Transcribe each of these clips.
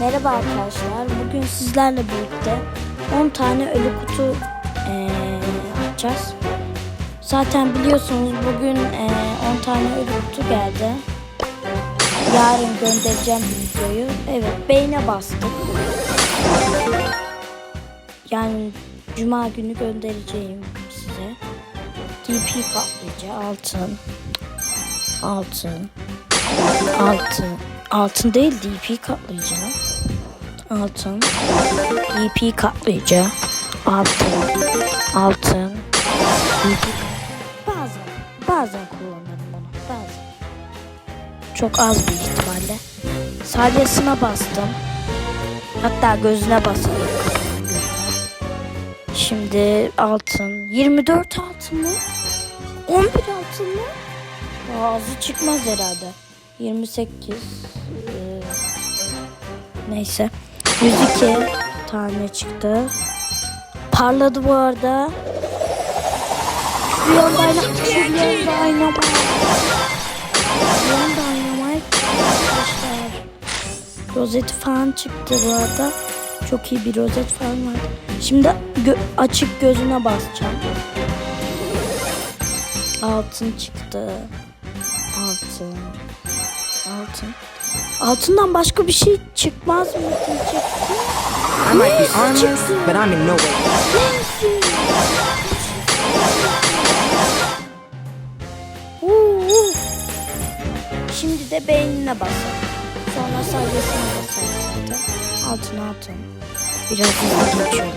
Merhaba arkadaşlar. Bugün sizlerle birlikte 10 tane ölü kutu eee, yapacağız. Zaten biliyorsunuz bugün eee, 10 tane ölü kutu geldi. Yarın göndereceğim videoyu. Evet, beğene bastık. Yani cuma günü göndereceğim size. DP kaplayıcı altın. Altın. Altın. Altın değil DP katlayıcı. Altın. DP katlayıcı. Altın. Altın. DP. Bazen. Bazen kullanırım bunu. Bazen. Çok az bir ihtimalle. Salyasına bastım. Hatta gözüne basalım. Şimdi altın. 24 altın mı? 11 altın mı? Ağzı çıkmaz herhalde. 28 eee, neyse 102 tane çıktı. Parladı bu arada. Şuraya dynamite. Şuraya dynamite. Şuraya dynamite. Arkadaşlar. Rozeti falan çıktı bu arada. Çok iyi bir rozet falan var. Şimdi gö- açık gözüne basacağım. Altın çıktı. Altın. Altın. Altından başka bir şey çıkmaz mı diyecektim. I might be armless, çıktı. but I'm in no way. Neyse. Şimdi de beynine basalım. Sonra salyasına basalım zaten. Altın altın. Biraz hızlı geçiyorum.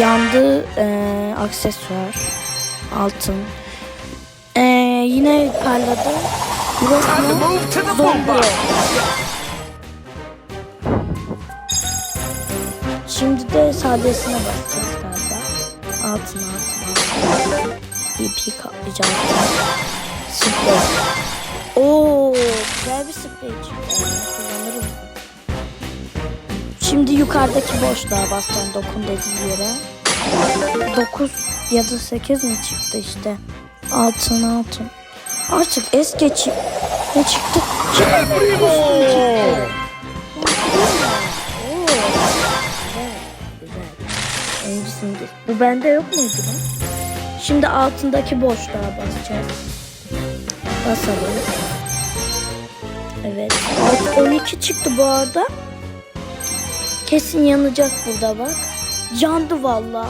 Yandı eee, aksesuar. Altın. Eee, yine parladı. Şimdi de sadesine basacağız galiba. Altın altın altın. DP kaplayacağım. Sprey. Oo, güzel bir sprey çıktı. Kullanırım. Şimdi yukarıdaki boşluğa basacağım dokun dediği yere. 9 ya da 8 mi çıktı işte. Altın altın. Artık es geçip ne çıktı? Öncesinde. Bu bende yok muydu lan? Şimdi altındaki boşluğa basacağız. Basalım. Evet. Alt 12 çıktı bu arada. Kesin yanacak burada bak. Yandı valla.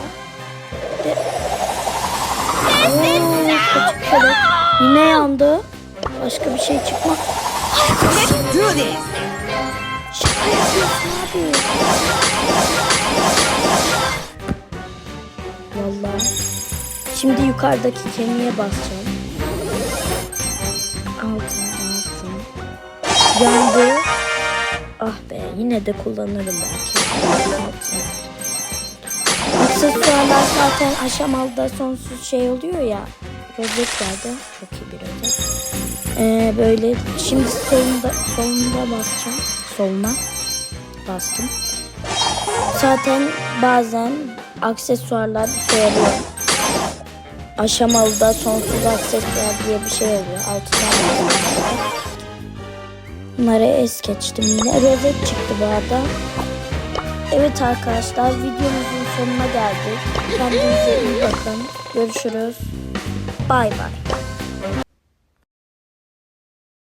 De... Köle. Yine yandı. Başka bir şey çıkma. Let's. Şimdi yukarıdaki kemiğe basacağım. Altın altın. Yandı. Ah be yine de kullanırım belki. Aksesuarlar zaten aşamalıda sonsuz şey oluyor ya. Rozet geldi. Çok iyi bir rozet. Ee, böyle şimdi solunda, solunda basacağım. Soluna bastım. Zaten bazen aksesuarlar şey oluyor. Aşamalıda sonsuz aksesuar diye bir şey oluyor. Altından basıyorum. Bunları es geçtim yine. Rozet çıktı bu arada. Evet arkadaşlar videomuzun sonuna geldik. Kendinize iyi bakın. Görüşürüz. Bay bay.